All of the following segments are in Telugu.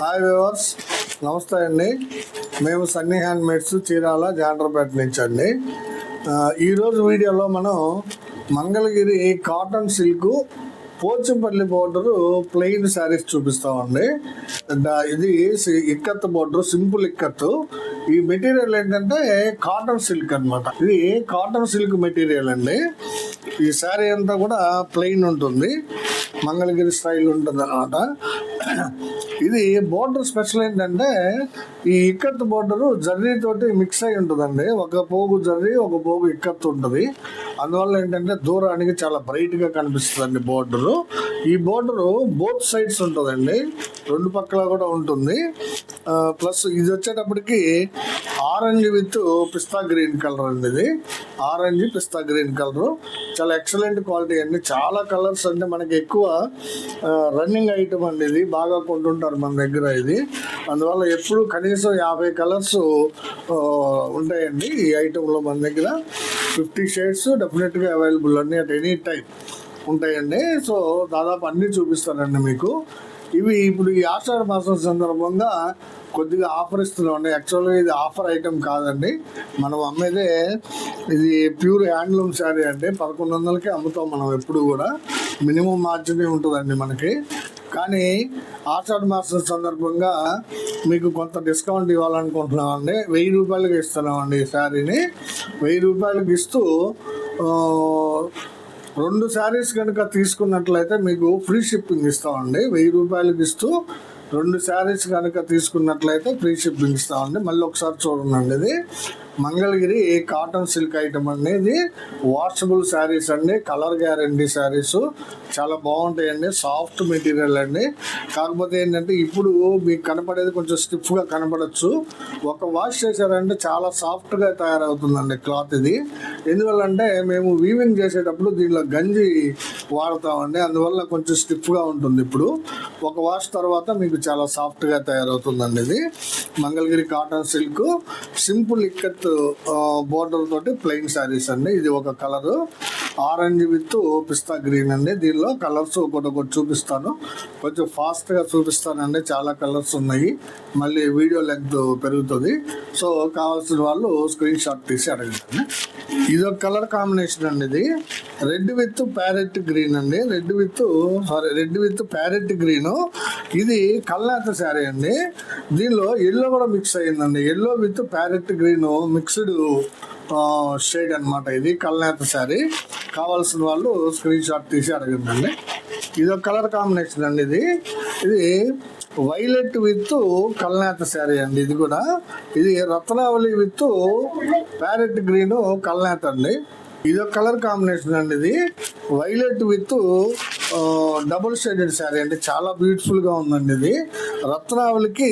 హాయ్ వ్యూవర్స్ నమస్తే అండి. మేము సన్నీ హ్యాండ్ మేడ్స్ చీరాల జాండ్రపేట నుంచి అండి ఈరోజు వీడియోలో మనం Mangalagiri cotton silk Pochampally border plain saris చూపిస్తామండి. దా- ఇది సి- ఇక్కత్ బోర్డర్ సింపుల్ ఇక్కత్. ఈ మెటీరియల్ ఏంటంటే కాటన్ సిల్క్ అన్నమాట. ఇది కాటన్ సిల్క్ మెటీరియల్ అండి. ఈ శారీ అంతా కూడా ప్లెయిన్ ఉంటుంది. మంగళగిరి స్టైల్ ఉంటుంది అనమాట ఇది బోర్డర్ స్పెషల్ ఏంటంటే ఈ ఇక్కత్ బోర్డరు జర్రీ తోటి మిక్స్ అయి ఉంటుందండి. ఒక పోగు జర్రీ ఒక పోగు ఇక్కత్ ఉంటుంది. అందువల్ల ఏంటంటే దూరానికి చాలా బ్రైట్గా కనిపిస్తుందండి బోర్డరు. ఈ బోర్డరు బోత్ సైడ్స్ ఉంటుందండి. రెండు పక్కల కూడా ఉంటుంది. ప్లస్ ఇది వచ్చేటప్పటికి orange with pista green colour అండి ఇది. ఆరెంజ్ పిస్తా గ్రీన్ కలర్ చాలా ఎక్సలెంట్ క్వాలిటీ అండి. చాలా కలర్స్ అంటే మనకి ఎక్కువ రన్నింగ్ ఐటమ్ అండి ఇది. బాగా కొంటుంటారు మన దగ్గర ఇది. అందువల్ల ఎప్పుడు కనీసం యాభై కలర్స్ ఉంటాయండి ఈ ఐటెంలో మన దగ్గర. ఫిఫ్టీ షేడ్స్ డెఫినెట్గా అవైలబుల్ అండి అట్ ఎనీ టైం ఉంటాయండి. సో దాదాపు అన్నీ చూపిస్తానండి మీకు. ఇవి ఇప్పుడు ఈ ఆషాఢ మాసం సందర్భంగా కొద్దిగా ఆఫర్ ఇస్తున్నామండి యాక్చువల్గా ఇది ఆఫర్ ఐటెం కాదండి. మనం అమ్మేదే ఇది ప్యూర్ హ్యాండ్లూమ్ శారీ అంటే పదకొండు వందలకి అమ్ముతాం మనం ఎప్పుడు కూడా. మినిమం మార్జినే ఉంటుందండి మనకి. కానీ ఆషాఢ మాసం సందర్భంగా మీకు కొంత డిస్కౌంట్ ఇవ్వాలనుకుంటున్నామండి. వెయ్యి రూపాయలకి ఇస్తున్నామండి ఈ శారీని. వెయ్యి రూపాయలకి ఇస్తూ రెండు శారీస్ కనుక తీసుకున్నట్లయితే మీకు ఫ్రీ షిప్పింగ్ ఇస్తామండి. వెయ్యి రూపాయలకి ఇస్తూ రెండు శారీస్ కనుక తీసుకున్నట్లయితే ఫ్రీ షిప్పింగ్ ఇస్తామండి. మళ్ళీ ఒకసారి చూడండి ఇది. మంగళగిరి కాటన్ సిల్క్ ఐటమ్ అనేది వాషబుల్ శారీస్ అండి కలర్ గ్యారంటీ శారీస్. చాలా బాగుంటాయండి సాఫ్ట్ మెటీరియల్ అండి. కాకపోతే ఏంటంటే ఇప్పుడు మీకు కనపడేది కొంచెం స్టిఫ్గా కనపడచ్చు. ఒక వాష్ చేశారంటే చాలా సాఫ్ట్గా తయారవుతుందండి క్లాత్ ఇది. ఎందువల్లంటే మేము వీవింగ్ చేసేటప్పుడు దీనిలో గంజి వాడతామండి అందువల్ల కొంచెం స్టిఫ్గా ఉంటుంది ఇప్పుడు. ఒక వాష్ తర్వాత మీకు చాలా సాఫ్ట్గా తయారవుతుందండి ఇది. Mangalagiri cotton silk. Simple ikat border తోటి ప్లెయిన్ శారీస్ అండి. ఇది ఒక colour. Orange with pista green అండి. దీనిలో కలర్స్ ఒకటి ఒకటి చూపిస్తాను. కొంచెం ఫాస్ట్గా చూపిస్తానండి. చాలా కలర్స్ ఉన్నాయి. మళ్ళీ వీడియో లెంగ్త్ పెరుగుతుంది. సో కావాల్సిన వాళ్ళు స్క్రీన్ షాట్ తీసి అడగండి. ఇది ఒక కలర్ కాంబినేషన్ అండి ఇది. రెడ్ విత్ ప్యారెట్ గ్రీన్ అండి. Red with sorry red with parrot green. ఇది కల్లాత శారీ అండి. దీనిలో ఎల్లో కూడా మిక్స్ అయ్యిందండి yellow with parrot green mixed shade అన్నమాట ఇది కల్లాత శారీ. కావాల్సిన వాళ్ళు స్క్రీన్ షాట్ తీసి అడగండి. ఇది ఒక కలర్ కాంబినేషన్ అండి ఇది. ఇది వైలెట్ విత్ కల్నేత శారీ అండి ఇది కూడా. ఇది రత్నావళి విత్ ప్యారెట్ గ్రీన్ కల్నేత అండి. ఇది ఒక కలర్ కాంబినేషన్ అండి ఇది. Violet with double shaded sari అండి చాలా బ్యూటిఫుల్గా ఉందండి ఇది. రత్నావళికి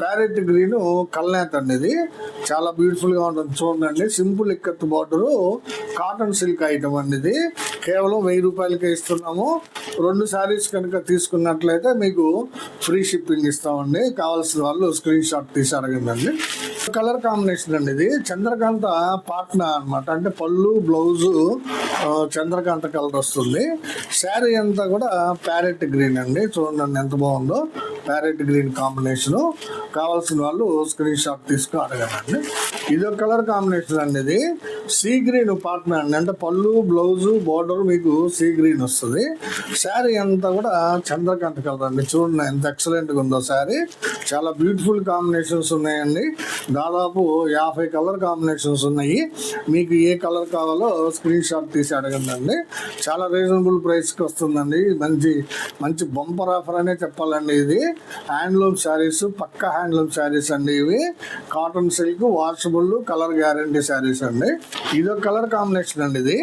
ప్యారెట్ గ్రీన్ కల్నాథ్ అండి ఇది. చాలా బ్యూటిఫుల్గా ఉంటుంది చూడండి. Simple ikat border cotton silk item అండి ఇది. కేవలం వెయ్యి రూపాయలకే ఇస్తున్నాము. రెండు శారీస్ కనుక తీసుకున్నట్లయితే మీకు ఫ్రీ షిప్పింగ్ ఇస్తామండి. కావాల్సిన వాళ్ళు స్క్రీన్ షాట్ తీసి అడగండి కలర్ కాంబినేషన్ అండి ఇది. చంద్రకాంత పాట్న అన్నమాట. అంటే పళ్ళు బ్లౌజు ఆ, చంద్రకాంత కలర్ వస్తుంది. శారీ అంతా కూడా ప్యారెట్ గ్రీన్ అండి. చూడండి ఎంత బాగుందో. ప్యారెట్ గ్రీన్ కాంబినేషను కావాల్సిన వాళ్ళు స్క్రీన్ షాట్ తీసుకుని అడగండి. ఇది ఒక కలర్ కాంబినేషన్ అండి ఇది సీ గ్రీన్ పార్ట్నర్ అండి అంటే పళ్ళు బ్లౌజు బార్డర్ మీకు సీ గ్రీన్ వస్తుంది. శారీ అంతా కూడా చంద్రకాంత కలర్ అండి. చూడండి ఎంత ఎక్సలెంట్గా ఉందో శారీ. చాలా బ్యూటిఫుల్ కాంబినేషన్స్ ఉన్నాయండి. దాదాపు యాభై కలర్ కాంబినేషన్స్ ఉన్నాయి. మీకు ఏ కలర్ కావాలో స్క్రీన్ షాట్ తీసి అడగండి చాలా రీజనబుల్ ప్రైస్కి వస్తుందండి. మంచి మంచి బంపర్ ఆఫర్ అనే చెప్పాలండి ఇది. హ్యాండ్లూమ్ శారీస్ పక్క హ్యాండ్లూమ్ శారీస్ అండి ఇవి. Cotton silk washable colour guarantee saris అండి. ఇదొక కలర్ కాంబినేషన్ అండి ఇది.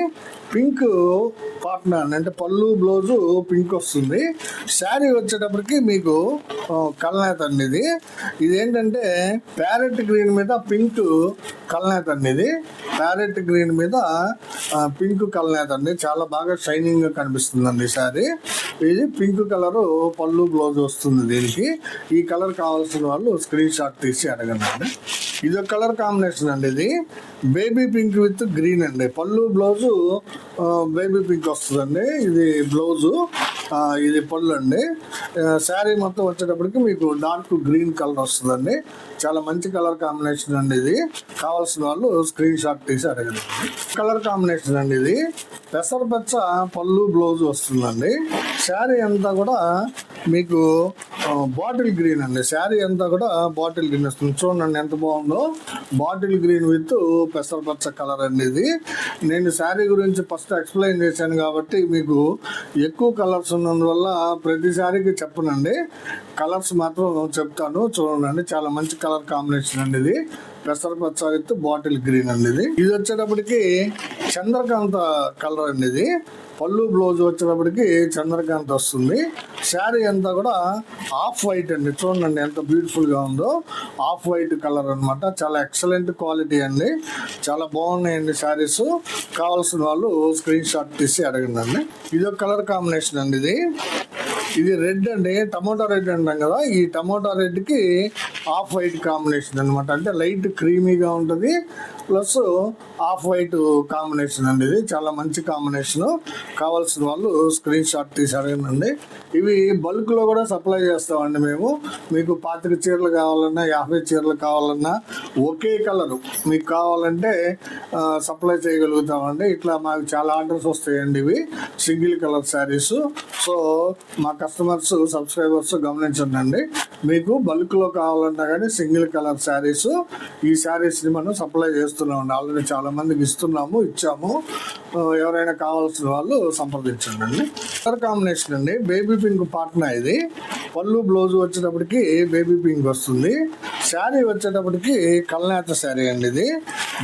పింక్ కాటన్ అంటే పళ్ళు బ్లౌజు పింక్ వస్తుంది. శారీ వచ్చేటప్పటికి మీకు కల్నాథ్ అండి ఇది. ఇదేంటంటే ప్యారెట్ గ్రీన్ మీద పింక్ కల్నాథ్ అండి ఇది. ప్యారెట్ గ్రీన్ మీద పింక్ కల్నాథ్ అండి. చాలా బాగా షైనింగ్గా కనిపిస్తుందండి శారీ. ఇది పింక్ కలర్ పళ్ళు బ్లౌజ్ వస్తుంది దీనికి. ఈ కలర్ కావాల్సిన వాళ్ళు స్క్రీన్ షాట్ తీసి అడగండి. ఇది ఒక కలర్ కాంబినేషన్ అండి ఇది. బేబీ పింక్ విత్ గ్రీన్ అండి. పళ్ళు బ్లౌజు బేబీ పింక్ వస్తుందండి. ఇది బ్లౌజు. ఇది పళ్ళు అండి శారీ మొత్తం వచ్చేటప్పటికి మీకు డార్క్ గ్రీన్ కలర్ వస్తుందండి. చాలా మంచి కలర్ కాంబినేషన్ అండి ఇది. కావాల్సిన వాళ్ళు స్క్రీన్ షాట్ తీసి అడగండి. కలర్ కాంబినేషన్ అండి ఇది. పెసరపచ్చ పళ్ళు బ్లౌజ్ వస్తుందండి. శారీ అంతా కూడా మీకు బాటిల్ గ్రీన్ అండి. శారీ అంతా కూడా బాటిల్ గ్రీన్ వస్తుంది. చూడండి ఎంత బాగుందో. బాటిల్ గ్రీన్ విత్ పెసరపచ్చ కలర్ అండి ఇది. నేను శారీ గురించి ఫస్ట్ ఎక్స్ప్లెయిన్ చేశాను కాబట్టి మీకు ఎక్కువ కలర్స్ ఉన్నందువల్ల ప్రతిసారికి చెప్పనండి. కలర్స్ మాత్రం చెప్తాను. చూడండి చాలా మంచి కలర్ కాంబినేషన్ అండి ఇది. పెసరపచ్చ విత్ బాటిల్ గ్రీన్ అండి ఇది. ఇది వచ్చేటప్పటికి చంద్రకాంత కలర్ అండి ఇది. పళ్ళు బ్లౌజ్ వచ్చేటప్పటికి చంద్రకాంత్ వస్తుంది. శారీ అంతా కూడా ఆఫ్ వైట్ అండి. చూడండి ఎంత బ్యూటిఫుల్గా ఉందో. ఆఫ్ వైట్ కలర్ అన్నమాట. చాలా ఎక్సలెంట్ క్వాలిటీ అండి. చాలా బాగున్నాయండి శారీస్. కావాల్సిన వాళ్ళు స్క్రీన్ షాట్ తీసి అడగండి అండి ఇది ఒక కలర్ కాంబినేషన్ అండి ఇది. ఇది రెడ్ అండి. టమోటా రెడ్ అంటాం కదా. ఈ టమోటా రెడ్కి ఆఫ్ వైట్ కాంబినేషన్ అన్నమాట. అంటే లైట్ క్రీమీగా ఉంటుంది. ప్లస్ ఆఫ్ వైట్ కాంబినేషన్ అండి ఇది. చాలా మంచి కాంబినేషన్. కావాల్సిన వాళ్ళు స్క్రీన్ షాట్ తీసి ఇవి బల్క్లో కూడా సప్లై చేస్తామండి మేము. మీకు పాతిక చీరలు కావాలన్నా యాభై చీరలు కావాలన్నా ఒకే కలరు. మీకు కావాలంటే సప్లై చేయగలుగుతామండి. ఇట్లా మాకు చాలా ఆర్డర్స్ వస్తాయండి ఇవి. Single colour saris. సో మా కస్టమర్స్ సబ్స్క్రైబర్స్ గమనించండి మీకు బల్క్లో కావాలన్నా కానీ సింగిల్ కలర్ శారీస్. ఈ శారీస్ని మనం సప్లై చేస్తాం. చేస్తున్నామండి ఆల్రెడీ చాలా మందికి ఇస్తున్నాము ఇచ్చాము. ఎవరైనా కావాల్సిన వాళ్ళు సంప్రదించండి. అండి కలర్ కాంబినేషన్ అండి. బేబీ పింక్ పాట్నా ఇది. పళ్ళు బ్లౌజ్ వచ్చేటప్పటికి బేబీ పింక్ వస్తుంది. శారీ వచ్చేటప్పటికి కల్నేత శారీ అండి ఇది.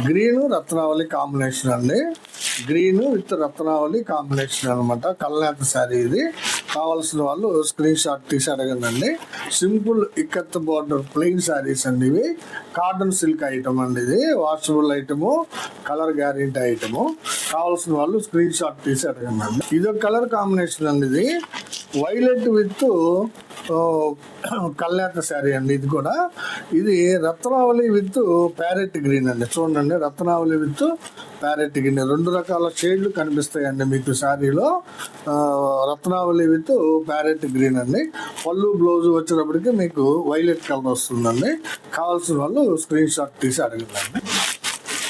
గ్రీన్ రత్నావళి కాంబినేషన్ అండి. గ్రీన్ విత్ రత్నావళి కాంబినేషన్ అనమాట. కల్నేత శారీ ఇది. కావాల్సిన వాళ్ళు స్క్రీన్ షాట్ తీసి అడగండి simple ikat border plain saris అండి ఇవి. కాటన్ సిల్క్ ఐటమ్ అండి ఇది. Washable item colour guarantee item. కావాల్సిన వాళ్ళు స్క్రీన్ షాట్ తీసి అడగండి ఇది ఒక కలర్ కాంబినేషన్ అండి ఇది. వైలెట్ విత్ కల్యాత శారీ అండి ఇది కూడా. ఇది రత్నావళి విత్ ప్యారెట్ గ్రీన్ అండి. చూడండి రత్నావళి విత్ ప్యారెట్ గ్రీన్. రెండు రకాల షేడ్లు కనిపిస్తాయండి మీకు శారీలో. రత్నావళి విత్ ప్యారెట్ గ్రీన్ అండి. పళ్ళు బ్లౌజ్ వచ్చేటప్పటికి మీకు వైలెట్ కలర్ వస్తుందండి. కావాల్సిన వాళ్ళు స్క్రీన్ షాట్ తీసి అడగండి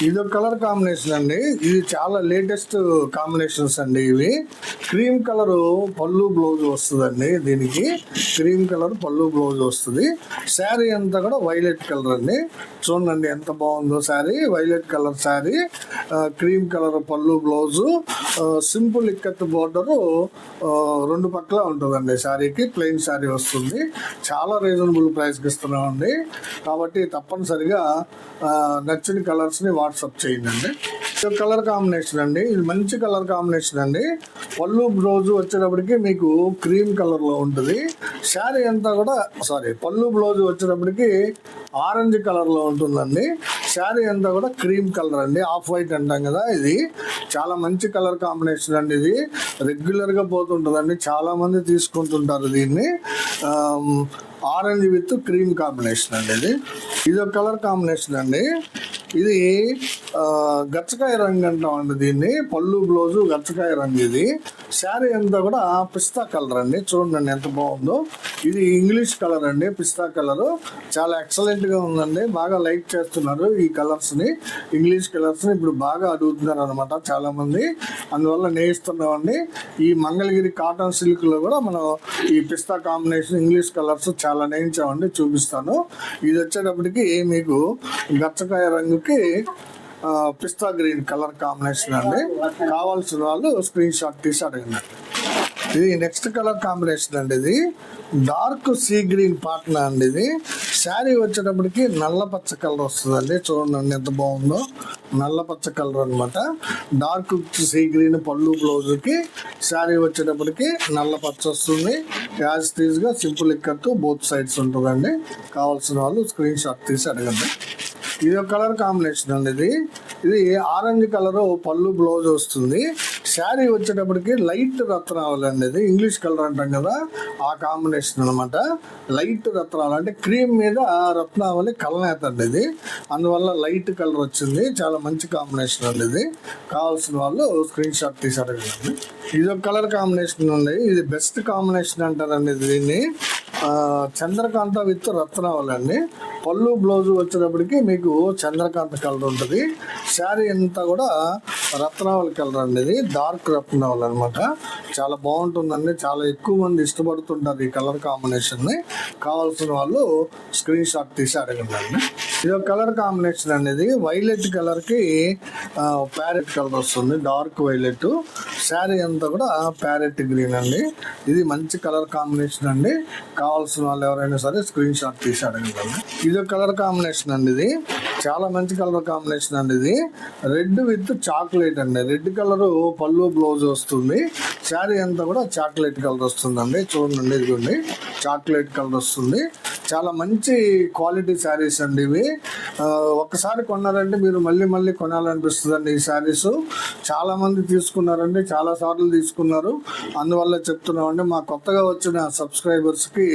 ఇది ఒక కలర్ కాంబినేషన్ అండి. ఇది చాలా లేటెస్ట్ కాంబినేషన్స్ అండి ఇవి. క్రీమ్ కలర్ పళ్ళు బ్లౌజ్ వస్తుందండి దీనికి. క్రీమ్ కలర్ పళ్ళు బ్లౌజ్ వస్తుంది. శారీ అంతా కూడా వైలెట్ కలర్ అండి. చూడండి ఎంత బాగుందో sari. Violet colour sari. Cream colour పళ్ళు బ్లౌజు. సింపుల్ ఇక్కత్ బోర్డరు రెండు పక్కల ఉంటుందండి శారీకి. ప్లెయిన్ శారీ వస్తుంది. చాలా రీజనబుల్ ప్రైస్కి ఇస్తున్నామండి. కాబట్టి తప్పనిసరిగా నచ్చిన కలర్స్ని వాట్సాప్ చేయండి ఇది కలర్ కాంబినేషన్ అండి. ఇది మంచి కలర్ కాంబినేషన్ అండి. పళ్ళు బ్లౌజ్ వచ్చేటప్పటికి మీకు క్రీమ్ కలర్లో ఉంటుంది. శారీ అంతా కూడా సారీ పళ్ళు బ్లౌజ్ వచ్చేటప్పటికి ఆరెంజ్ కలర్లో ఉంటుందండి. శారీ అంతా కూడా క్రీమ్ కలర్ అండి. ఆఫ్ వైట్ అంటాం కదా ఇది. చాలా మంచి కలర్ కాంబినేషన్ అండి ఇది. రెగ్యులర్గా పోతుంటుందండి. చాలామంది తీసుకుంటుంటారు దీన్ని. ఆరెంజ్ విత్ క్రీమ్ కాంబినేషన్ అండి ఇది. ఇది ఒక కలర్ కాంబినేషన్ అండి. ఇది ఆ, గచ్చకాయ రంగు అంటామండి దీన్ని. పళ్ళు బ్లౌజు గచ్చకాయ రంగు ఇది. శారీ అంతా కూడా పిస్తా కలర్ అండి. చూడండి ఎంత బాగుందో. ఇది ఇంగ్లీష్ కలర్ అండి పిస్తా కలర్. చాలా ఎక్సలెంట్గా ఉందండి. బాగా లైక్ చేస్తున్నారు ఈ కలర్స్ని. ఇంగ్లీష్ కలర్స్ని ఇప్పుడు బాగా అడుగుతున్నారు అనమాట చాలామంది. అందువల్ల నేయిస్తున్నామండి. ఈ మంగళగిరి కాటన్ సిల్క్లో కూడా మనం ఈ పిస్తా కాంబినేషన్ ఇంగ్లీష్ కలర్స్ చాలా నేయించామండి. చూపిస్తాను. ఇది వచ్చేటప్పటికి మీకు గచ్చకాయ రంగు ఆ, పిస్తా గ్రీన్ కలర్ కాంబినేషన్ అండి. కావాల్సిన వాళ్ళు స్క్రీన్ షాట్ తీసి అడగండి. ఇది నెక్స్ట్ కలర్ కాంబినేషన్ అండి ఇది. డార్క్ సీ గ్రీన్ పాట్నా అండి ఇది. శారీ వచ్చేటప్పటికి నల్ల పచ్చ కలర్ వస్తుందండి. చూడండి ఎంత బాగుందో. నల్ల పచ్చ కలర్ అనమాట డార్క్ సీ గ్రీన్ పళ్ళు బ్లౌజ్కి శారీ వచ్చేటప్పటికి నల్ల పచ్చ వస్తుంది. యాజ్గా సింపుల్ ఇక్కర్తో బోత్ సైడ్స్ ఉంటుందండి. కావాల్సిన వాళ్ళు స్క్రీన్ షాట్ తీసి అడగండి. ఇది ఒక కలర్ కాంబినేషన్ అండి ఇది. ఇది ఆరెంజ్ కలర్ పళ్ళు బ్లౌజ్ వస్తుంది. శారీ వచ్చేటప్పటికి లైట్ రత్నావళి అనేది ఇంగ్లీష్ కలర్ అంటాం కదా ఆ కాంబినేషన్ అనమాట లైట్ రత్నాలు అంటే క్రీమ్ మీద రత్నావళి కలనేత అండి ఇది. అందువల్ల లైట్ కలర్ వచ్చింది. చాలా మంచి కాంబినేషన్ అండి ఇది. కావాల్సిన వాళ్ళు స్క్రీన్ షాట్ తీసి అడగండి. ఇది ఒక కలర్ కాంబినేషన్ ఉంది ఇది బెస్ట్ కాంబినేషన్ అంటారండి దీన్ని. ఆ, చంద్రకాంత విత్ రత్నావళి అండి. పళ్ళు బ్లౌజ్ వచ్చేటప్పటికి మీకు చంద్రకాంత కలర్ ఉంటుంది. శారీ అంతా కూడా రత్నావళి కలర్ అండి ఇది. డార్క్ రత్నావళి అనమాట చాలా బాగుంటుందండి. చాలా ఎక్కువ మంది ఇష్టపడుతుంటారు ఈ కలర్ కాంబినేషన్ని. కావాల్సిన వాళ్ళు స్క్రీన్ షాట్ తీసి అడగండి అండి. ఇది ఒక కలర్ కాంబినేషన్ అనేది వైలెట్ కలర్కి ప్యారెట్ కలర్ వస్తుంది డార్క్ వైలెట్. శారీ అంతా కూడా ప్యారెట్ గ్రీన్ అండి. ఇది మంచి కలర్ కాంబినేషన్ అండి. కావాల్సిన వాళ్ళు ఎవరైనా సరే స్క్రీన్ షాట్ తీసి అడగండి ఇది ఒక కలర్ కాంబినేషన్ అండి ఇది. చాలా మంచి కలర్ కాంబినేషన్ అండి ఇది. రెడ్ విత్ చాక్లెట్ అండి. రెడ్ కలర్ పళ్ళు బ్లౌజ్ వస్తుంది. శారీ అంతా కూడా చాక్లెట్ కలర్ వస్తుందండి. చూడండి ఇదిగోండి. చాక్లెట్ కలర్ వస్తుంది. చాలా మంచి క్వాలిటీ శారీస్ అండి ఇవి. ఒకసారి ఒక్కసారి కొన్నారంటే మీరు మళ్ళీ మళ్ళీ కొనాలనిపిస్తుంది అండి ఈ శారీస్ చాలా మంది తీసుకున్నారండి. చాలా సార్లు తీసుకున్నారు. అందువల్ల చెప్తున్నామండి మా కొత్తగా వచ్చిన సబ్స్క్రైబర్స్కి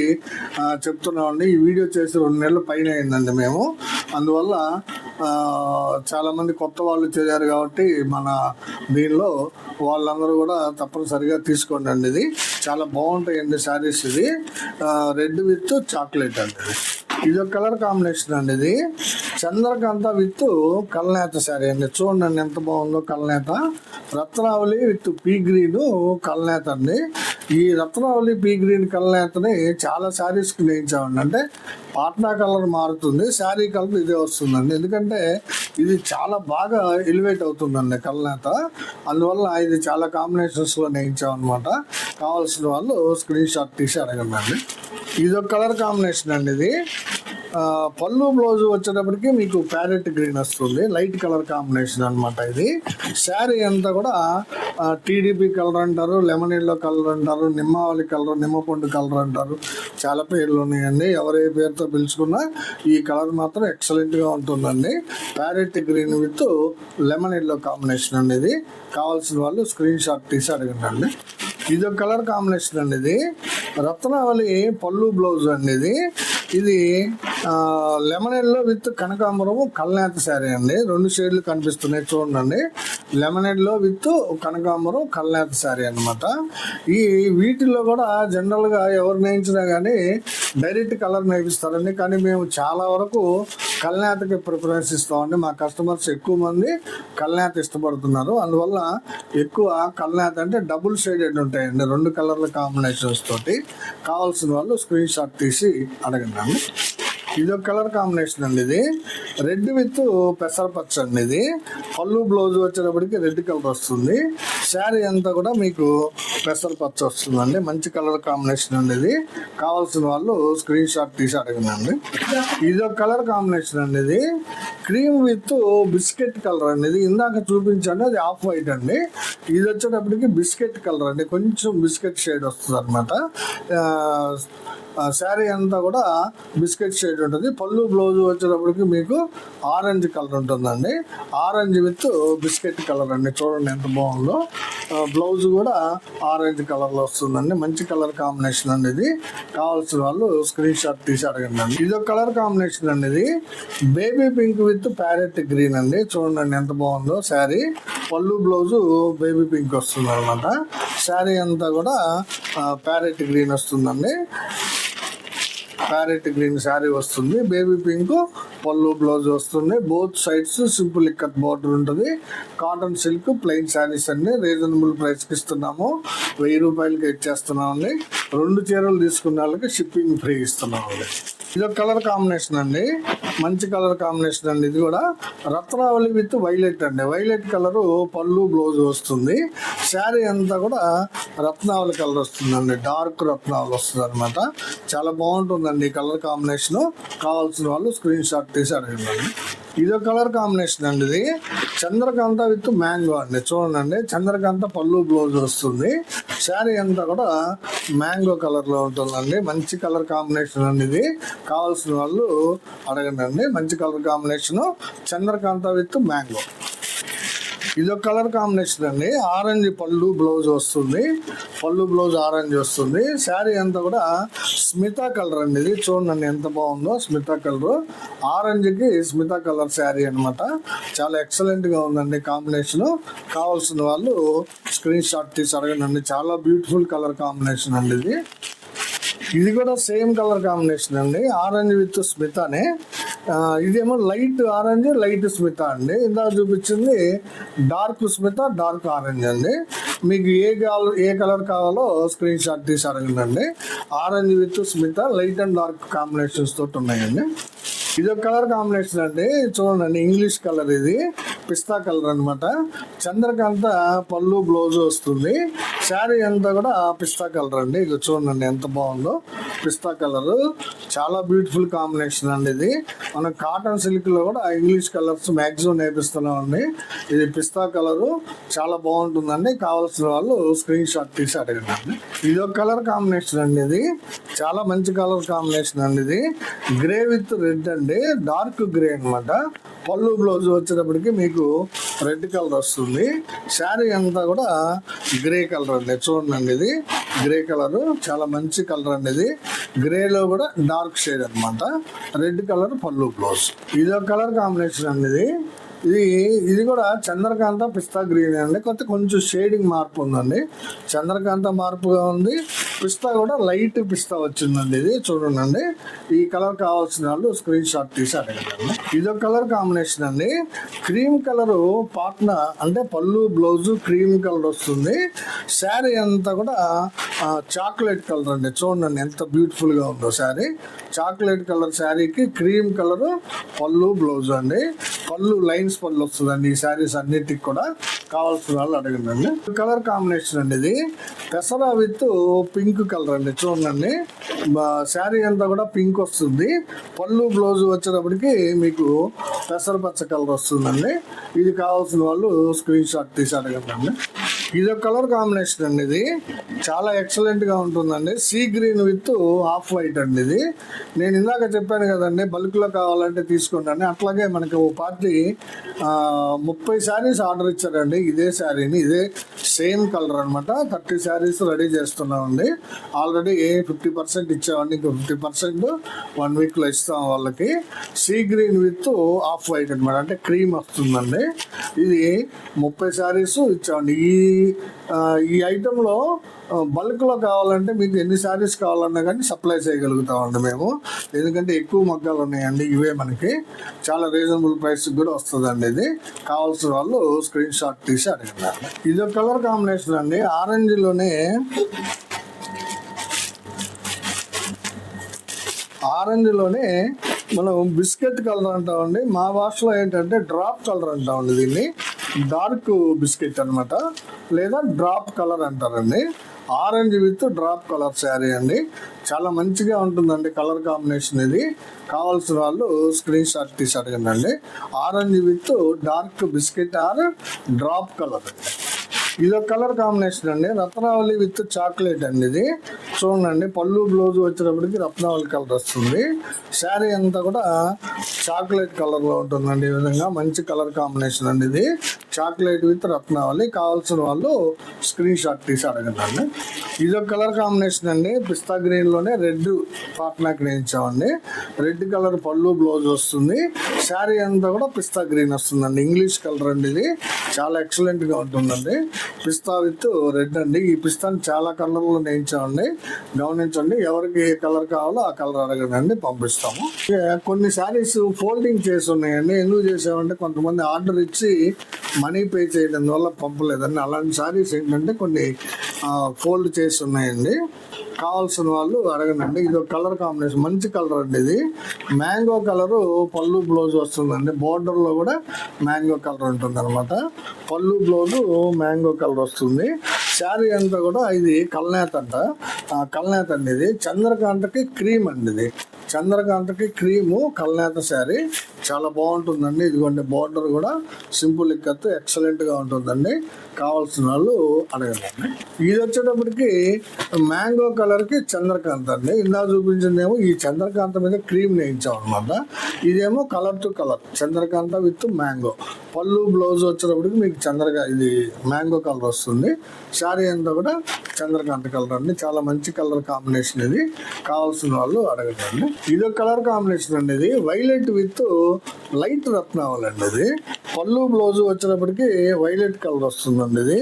చెప్తున్నామండి ఈ వీడియో చేసి రెండు నెలల పైన అయిందండి మేము. అందువల్ల చాలామంది చాలా మంది కొత్త వాళ్ళు చేరారు కాబట్టి మన దీనిలో వాళ్ళందరూ కూడా తప్పనిసరిగా తీసుకోండి అండి ఇది. చాలా బాగుంటాయండి శారీస్ ఇది. రెడ్ విత్ చాక్లెట్ అండి ఇది. ఒక కలర్ కాంబినేషన్ అండి ఇది. చంద్రకాంత విత్ కల్నేత శారీ అండి. చూడండి ఎంత బాగుందో కల్నేత. రత్నావళి విత్ పీ గ్రీన్ కల్నేత అండి. ఈ రత్నావళి పీ గ్రీన్ కలనేతని చాలా శారీస్కి నేయించామండి అంటే పాట్నా కలర్ మారుతుంది శారీ కలర్ ఇదే వస్తుందండి. ఎందుకంటే ఇది చాలా బాగా ఎలివేట్ అవుతుందండి కల్నేత. అందువల్ల ఇది చాలా కాంబినేషన్స్లో నేయించామన్నమాట కావాల్సిన వాళ్ళు స్క్రీన్ షాట్ తీసి అడగండి అండి. ఇది ఒక కలర్ కాంబినేషన్ అండి ఇది. ఆ, పళ్ళు బ్లౌజ్ వచ్చేటప్పటికి మీకు ప్యారెట్ గ్రీన్ వస్తుంది. లైట్ కలర్ కాంబినేషన్ అన్నమాట ఇది. శారీ అంతా కూడా టీడీపీ కలర్ అంటారు లెమన్ ఎల్లో కలర్ అంటారు నిమ్మవాలి కలర్ నిమ్మపండు కలర్ అంటారు. చాలా పేర్లు ఉన్నాయండి. ఎవరు ఏ పేరుతో పిలుచుకున్నా ఈ కలర్ మాత్రం ఎక్సలెంట్గా ఉంటుందండి. Parrot green with lemon yellow combination అండి ఇది. కావాల్సిన వాళ్ళు స్క్రీన్ షాట్ తీసి అడగండి ఇది ఒక కలర్ కాంబినేషన్ అండి ఇది. రత్నావళి పళ్ళు బ్లౌజ్ అండి ఇది. ఇది లెమన్ ఎల్లో విత్ కనకాంబరము కల్నేత శారీ అండి. రెండు షేడ్లు కనిపిస్తున్నాయి చూడండి. లెమన్ ఎడ్లో విత్ కనకాంబరం కల్నేత శారీ అన్నమాట. ఈ వీటిల్లో కూడా జనరల్గా ఎవరు నేయించినా కానీ డైరెక్ట్ కలర్ నేపిస్తారండి. కానీ మేము చాలా వరకు కల్నేతకి ప్రిఫరెన్స్ ఇస్తామండి. మా కస్టమర్స్ ఎక్కువ మంది కల్నేత ఇష్టపడుతున్నారు. అందువల్ల ఎక్కువ కల్నేత అంటే డబుల్ షేడెడ్ ఉంటాయండి. రెండు కలర్ల కాంబినేషన్స్ తోటి కావాల్సిన వాళ్ళు స్క్రీన్ షాట్ తీసి అడగండి. అండి ఇది ఒక కలర్ కాంబినేషన్ అండి ఇది. రెడ్ విత్ పెసరపచ్చ అండి ఇది. పళ్ళు బ్లౌజ్ వచ్చేటప్పటికి రెడ్ కలర్ వస్తుంది. శారీ అంతా కూడా మీకు పెసరపచ్చ వస్తుందండి. మంచి కలర్ కాంబినేషన్ అండి ఇది. కావాల్సిన వాళ్ళు స్క్రీన్ షాట్ తీసి అడగండి ఇది ఒక కలర్ కాంబినేషన్ అండి ఇది. క్రీమ్ విత్ బిస్కెట్ కలర్ అండి ఇది. ఇందాక చూపించండి అది ఆఫ్ వైట్ అండి. ఇది వచ్చేటప్పటికి బిస్కెట్ కలర్ అండి. కొంచెం బిస్కెట్ షేడ్ వస్తుంది అనమాట శారీ అంతా కూడా బిస్కెట్ షేడ్ ఉంటుంది. పళ్ళు బ్లౌజ్ వచ్చేటప్పటికి మీకు ఆరెంజ్ కలర్ ఉంటుందండి. ఆరెంజ్ విత్ బిస్కెట్ కలర్ అండి. చూడండి ఎంత బాగుందో. బ్లౌజ్ కూడా ఆరెంజ్ కలర్లో వస్తుందండి. మంచి కలర్ కాంబినేషన్ అండి ఇది. కావాల్సిన వాళ్ళు స్క్రీన్ షాట్ తీసి అడగండి ఇది ఒక కలర్ కాంబినేషన్ అండి ఇది. Baby pink with parrot green అండి. చూడండి ఎంత బాగుందో శారీ. పళ్ళు బ్లౌజు బేబీ పింక్ వస్తుంది అనమాట శారీ అంతా కూడా ప్యారెట్ గ్రీన్ వస్తుందండి. ప్యారెట్ గ్రీన్ శారీ వస్తుంది. బేబీ పింక్ పళ్ళు బ్లౌజ్ వస్తుంది both sides simple ikat border ఉంటుంది. కాటన్ సిల్క్ ప్లెయిన్ శారీస్ అన్ని రీజనబుల్ ప్రైస్కి ఇస్తున్నాము. వెయ్యి రూపాయలకి ఇచ్చేస్తున్నామండి. రెండు చీరలు తీసుకున్న వాళ్ళకి షిప్పింగ్ ఫ్రీ ఇస్తున్నామండి. ఇది ఒక కలర్ కాంబినేషన్ అండి. మంచి కలర్ కాంబినేషన్ అండి. ఇది కూడా రత్నావళి విత్ వైలెట్ అండి. వైలెట్ కలర్ పళ్ళు బ్లౌజ్ వస్తుంది. శారీ అంతా కూడా రత్నావళి కలర్ వస్తుందండి. డార్క్ రత్నావళి వస్తుంది అనమాట చాలా బాగుంటుందండి ఈ కలర్ కాంబినేషన్. కావాల్సిన వాళ్ళు స్క్రీన్ షాట్ తీసి అడగండి. ఇదో కలర్ కాంబినేషన్ అండి ఇది. చంద్రకాంత విత్ మ్యాంగో అండి. చూడండి చంద్రకాంత పళ్ళు బ్లౌజ్ వస్తుంది. శారీ అంతా కూడా మ్యాంగో కలర్లో ఉంటుందండి. మంచి కలర్ కాంబినేషన్ అండి ఇది. కావాల్సిన వాళ్ళు అడగండి మంచి colour combination Chandrakanta with mango. ఇదొక కలర్ కాంబినేషన్ అండి. ఆరెంజ్ పళ్ళు బ్లౌజ్ వస్తుంది. పళ్ళు బ్లౌజ్ ఆరెంజ్ వస్తుంది. శారీ అంతా కూడా స్మితా కలర్ అండి ఇది. చూడండి ఎంత బాగుందో స్మితా కలర్. ఆరెంజ్కి స్మితా కలర్ శారీ అన్నమాట. చాలా ఎక్సలెంట్గా ఉందండి కాంబినేషన్. కావాల్సిన వాళ్ళు స్క్రీన్ షాట్ తీసి అడగండి చాలా బ్యూటిఫుల్ కలర్ కాంబినేషన్ అండి ఇది. ఇది కూడా సేమ్ కలర్ కాంబినేషన్ అండి. ఆరెంజ్ విత్ స్మితానే అని ఇదేమో లైట్ ఆరెంజ్ లైట్ స్మిత అండి. ఇందాక చూపించింది డార్క్ స్మిత డార్క్ ఆరెంజ్ అండి. మీకు ఏ కలర్ ఏ కలర్ కావాలో స్క్రీన్ షాట్ తీసి అడగండి. Orange with Smitha light and dark combinations తోటి ఉన్నాయండి. ఇది ఒక కలర్ కాంబినేషన్ అండి. చూడండి ఇంగ్లీష్ కలర్ ఇది. పిస్తా కలర్ అన్నమాట. చంద్రకాంత పళ్ళు బ్లౌజ్ వస్తుంది. శారీ అంతా కూడా పిస్తా కలర్ అండి. ఇక చూడండి ఎంత బాగుందో. పిస్తా కలర్. చాలా బ్యూటిఫుల్ కాంబినేషన్ అండి ఇది. మన కాటన్ సిల్క్లో కూడా ఇంగ్లీష్ కలర్స్ మ్యాక్సిమం నేర్పిస్తున్నామండి. ఇది పిస్తా కలర్. చాలా బాగుంటుందండి. కావాల్సిన వాళ్ళు స్క్రీన్ షాట్ తీసి అడగండి. ఇది ఒక కలర్ కాంబినేషన్ అండి ఇది. చాలా మంచి కలర్ కాంబినేషన్ అండి ఇది. గ్రే విత్ రెడ్ అండి. డార్క్ గ్రే అన్నమాట. పళ్ళు బ్లౌజ్ వచ్చేటప్పటికి మీకు రెడ్ కలర్ వస్తుంది. శారీ అంతా కూడా గ్రే కలర్ అండి. చూడండి ఇది. గ్రే కలర్ చాలా మంచి కలర్ అండి ఇది. గ్రేలో కూడా డార్క్ షేడ్ అన్నమాట. రెడ్ కలర్ పళ్ళు బ్లౌజ్. ఇది ఒక కలర్ కాంబినేషన్ అండి ఇది. ఇది ఇది కూడా చంద్రకాంత పిస్తా గ్రీన్ అండి. కొత్త కొంచెం షేడింగ్ మార్పు ఉందండి. చంద్రకాంత మార్పుగా ఉంది. పిస్తా కూడా లైట్ పిస్తా వచ్చిందండి ఇది. చూడండి ఈ కలర్ కావాల్సిన వాళ్ళు స్క్రీన్ షాట్ తీసి అడగండి. ఇది ఒక కలర్ కాంబినేషన్ అండి. క్రీమ్ కలర్ పాట్న అంటే పళ్ళు బ్లౌజ్ క్రీమ్ కలర్ వస్తుంది. శారీ అంతా కూడా చాక్లెట్ కలర్ అండి. చూడండి ఎంత బ్యూటిఫుల్గా ఉందో శారీ. చాక్లెట్ కలర్ శారీకి క్రీమ్ కలర్ పళ్ళు బ్లౌజ్ అండి. పళ్ళు లైన్స్ పళ్ళు వస్తుందండి. ఈ శారీస్ అన్నిటికి కూడా కావాల్సిన వాళ్ళు అడగండి. కలర్ కాంబినేషన్ అండి ఇది. పెసరా విత్ పింక్ కలర్ అండి. చూడండి. శారీ అంతా కూడా పింక్ వస్తుంది. పళ్ళు బ్లౌజ్ వచ్చేటప్పటికి మీకు పెసర పచ్చ కలర్ వస్తుందండి. ఇది కావాల్సిన వాళ్ళు స్క్రీన్ షాట్ తీసి అడగండి. ఇది ఒక కలర్ కాంబినేషన్ అండి ఇది. చాలా ఎక్సలెంట్గా ఉంటుందండి. Sea green with off white అండి ఇది. నేను ఇందాక చెప్పాను కదండి బల్క్లో కావాలంటే తీసుకోండి. అట్లాగే మనకి ఓ పార్టీ ముప్పై శారీస్ ఆర్డర్ ఇచ్చారండి. ఇదే శారీని ఇదే సేమ్ కలర్ అనమాట థర్టీ శారీస్ రెడీ చేస్తున్నామండి. ఆల్రెడీ ఫిఫ్టీ పర్సెంట్ ఇచ్చామండి ఇంకా ఫిఫ్టీ పర్సెంట్ వన్ వీక్లో ఇస్తాం వాళ్ళకి. Sea green with off white అనమాట అంటే క్రీమ్ వస్తుందండి. ఇది ముప్పై శారీస్ ఇచ్చామండి. ఈ ఈ ఐటెంలో బల్క్లో కావాలంటే మీకు ఎన్ని శారీస్ కావాలన్నా కానీ సప్లై చేయగలుగుతామండి మేము. ఎందుకంటే ఎక్కువ మగ్గాలు ఉన్నాయండి ఇవే మనకి. చాలా రీజనబుల్ ప్రైస్ కూడా వస్తుందండి ఇది. కావాల్సిన వాళ్ళు స్క్రీన్ షాట్ తీసి అడిగినారు ఇది ఒక కలర్ కాంబినేషన్ అండి. ఆరెంజ్లోనే ఆరెంజ్లోనే మనం బిస్కెట్ కలర్ అంటామండి. మా భాషలో ఏంటంటే డ్రాప్ కలర్ అంటామండి దీన్ని. డార్క్ బిస్కెట్ అన్నమాట. లేదా డ్రాప్ కలర్ అంటారండి. Orange with drop colour sari అండి. చాలా మంచిగా ఉంటుందండి కలర్ కాంబినేషన్ ఇది. కావాల్సిన వాళ్ళు స్క్రీన్ షాట్ తీసి అడగండి orange with dark biscuit or drop colour. ఇది ఒక కలర్ కాంబినేషన్ అండి. రత్నావళి విత్ చాక్లెట్ అండి ఇది. చూడండి పళ్ళు బ్లౌజ్ వచ్చేటప్పటికి రత్నావళి కలర్ వస్తుంది. శారీ అంతా కూడా చాక్లెట్ కలర్లో ఉంటుందండి ఈ విధంగా. మంచి కలర్ కాంబినేషన్ అండి ఇది. చాక్లెట్ విత్ రత్నావళి. కావాల్సిన వాళ్ళు స్క్రీన్ షాట్ తీసి అడగండి. ఇది ఒక కలర్ కాంబినేషన్ అండి. పిస్తా గ్రీన్లోనే రెడ్ పాట్నా వేయించామండి. రెడ్ కలర్ పళ్ళు బ్లౌజ్ వస్తుంది. శారీ అంతా కూడా పిస్తా గ్రీన్ వస్తుందండి. ఇంగ్లీష్ కలర్ అండి ఇది. చాలా ఎక్సలెంట్గా ఉంటుందండి. పిస్తా విత్ రెడ్ అండి. ఈ పిస్తాని చాలా కలర్లో నేయించామండి గమనించండి ఎవరికి ఏ కలర్ కావాలో ఆ కలర్ అడగండి పంపిస్తాము. కొన్ని శారీస్ ఫోల్డింగ్ చేసి ఉన్నాయండి. ఎందుకు చేసామంటే కొంతమంది ఆర్డర్ ఇచ్చి మనీ పే చేయడం వల్ల పంపలేదండి. అలాంటి శారీస్ ఏంటంటే కొన్ని ఫోల్డ్ చేసి ఉన్నాయండి. కావాల్సిన వాళ్ళు అడగనండి ఇది ఒక కలర్ కాంబినేషన్. మంచి కలర్ అండి ఇది. మ్యాంగో కలర్ పళ్ళు బ్లౌజ్ వస్తుందండి. బార్డర్లో లో కూడా మ్యాంగో కలర్ ఉంటుంది అనమాట పళ్ళు బ్లౌజు మ్యాంగో కలర్ వస్తుంది. శారీ అంతా కూడా ఇది కల్నేత అంట. కల్నేత అండి ఇది చంద్రకాంతకి క్రీమ్ అండి ఇది చంద్రకాంతకి క్రీము కల్నేత శారీ. చాలా బాగుంటుందండి. ఇదిగోండి బార్డర్ కూడా సింపుల్ ఇక్కత్తు ఎక్సలెంట్గా ఉంటుందండి. కావాల్సిన వాళ్ళు అడగండి. ఇది వచ్చేటప్పటికి మ్యాంగో కలర్కి చంద్రకాంత్ అండి. ఇందా చూపించిందేమో ఈ చంద్రకాంత మీద క్రీమ్ నేయించాం అనమాట ఇదేమో colour to colour Chandrakanta with mango. పళ్ళు బ్లౌజ్ వచ్చేటప్పటికి మీకు చంద్రకా ఇది మ్యాంగో కలర్ వస్తుంది. శారీ అంతా కూడా చంద్రకాంత కలర్ అండి చాలా మంచి కలర్ కాంబినేషన్ ఇది. కావాల్సిన వాళ్ళు అడగండి. ఇది కలర్ కాంబినేషన్ అండి ఇది. వైలెట్ విత్ లైట్ రత్నావళి ఇది. పళ్ళు బ్లౌజ్ వచ్చినప్పటికీ వైలెట్ కలర్ వస్తుందండి ఇది.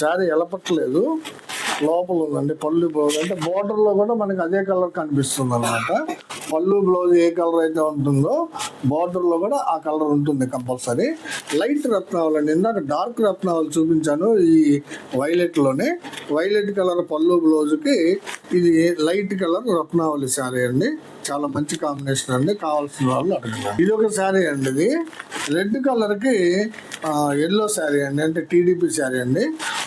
శారీ ఎలపట్లేదు. లోపల ఉందండి. పళ్ళు అంటే border లో కూడా మనకి అదే కలర్ కనిపిస్తుంది అనమాట పళ్ళు బ్లౌజ్ ఏ కలర్ అయితే ఉంటుందో బార్డర్లో కూడా ఆ కలర్ ఉంటుంది కంపల్సరీ లైట్ రత్నావళి ఇందాక డార్క్ రత్నావళి చూపించాను ఈ వైలెట్లోనే వైలెట్ కలర్ పళ్ళు బ్లౌజ్కి ఇది లైట్ కలర్ రత్నావళి శారీ అండి. చాలా మంచి కాంబినేషన్ అండి. కావాల్సిన వాళ్ళు అడగండి. ఇది ఒక శారీ అండి ఇది. రెడ్ కలర్కి ఎల్లో శారీ అండి. అంటే టీడీపీ శారీ అండి.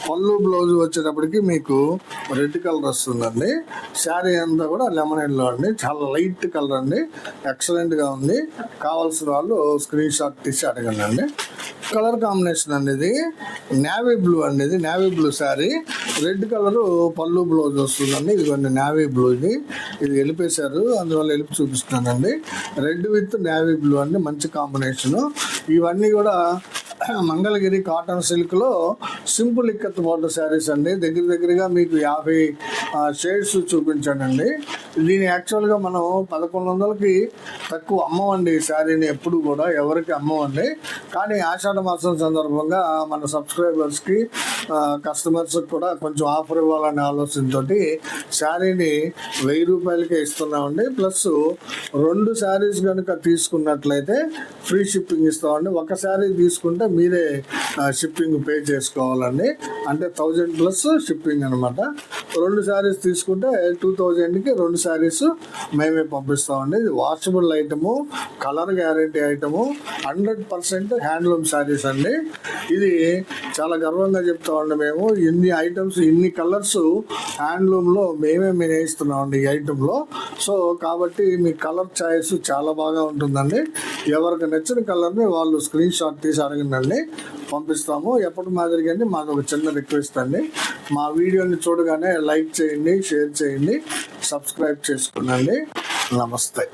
పళ్ళు బ్లౌజ్ వచ్చేటప్పటికి మీకు రెడ్ కలర్ వస్తుందండి. శారీ అంతా కూడా లెమన్ ఎల్లో అండి. చాలా లైట్ కలర్ అండి. ఎక్సలెంట్గా ఉంది. కావాల్సిన వాళ్ళు స్క్రీన్ షాట్ తీసి అడగండి అండి. కలర్ కాంబినేషన్ అండి ఇది. నేవీ బ్లూ అండి ఇది. Navy blue sari red colour పళ్ళు బ్లౌజ్ వస్తుందండి. ఇదిగోండి నేవీ బ్లూ ఇది. ఇది వెళ్ళిపేశారు అందువల్ల వెళ్ళి చూపిస్తున్నానండి. రెడ్ విత్ నేవీ బ్లూ అండి. మంచి కాంబినేషన్. ఇవన్నీ కూడా మంగళగిరి కాటన్ సిల్క్లో సింపుల్ ఇక్కత్ బోర్డర్ శారీస్ అండి. దగ్గర దగ్గరగా మీకు యాభై షేడ్స్ చూపించానండి. దీని యాక్చువల్గా మనం పదకొండు వందలకి తక్కువ అమ్మవండి ఈ శారీని ఎప్పుడు కూడా ఎవరికి అమ్మవండి. కానీ ఆషాఢ మాసం సందర్భంగా మన సబ్స్క్రైబర్స్కి కస్టమర్స్కి కూడా కొంచెం ఆఫర్ ఇవ్వాలనే ఆలోచనతోటి శారీని వెయ్యి రూపాయలకే ఇస్తున్నామండి. ప్లస్ రెండు శారీస్ కనుక తీసుకున్నట్లయితే ఫ్రీ షిప్పింగ్ ఇస్తామండి. ఒక శారీ తీసుకుంటే మీరే షిప్పింగ్ పే చేసుకోవాలండి. అంటే థౌజండ్ ప్లస్ షిప్పింగ్ అనమాట రెండు శారీస్ తీసుకుంటే టూ థౌజండ్కి రెండు శారీస్ మేమే పంపిస్తామండి. ఇది washable item colour guarantee item hundred percent handloom saris అండి. ఇది చాలా గర్వంగా చెప్తామండి మేము. ఇన్ని ఐటమ్స్ ఇన్ని కలర్స్ హ్యాండ్లూమ్లో మేమే మేము వేస్తున్నామండి ఈ ఐటెంలో సో కాబట్టి మీ కలర్ చాయిస్ చాలా బాగా ఉంటుందండి. ఎవరికి నచ్చిన కలర్ని వాళ్ళు స్క్రీన్ షాట్ తీసి అడగండి. పంపిస్తాము. ఎప్పటి మాదిరిగానే మాకు ఒక చిన్న రిక్వెస్ట్ అండి. మా వీడియోని చూడగానే లైక్ చేయండి షేర్ చేయండి సబ్స్క్రైబ్ చేసుకునండి నమస్తే.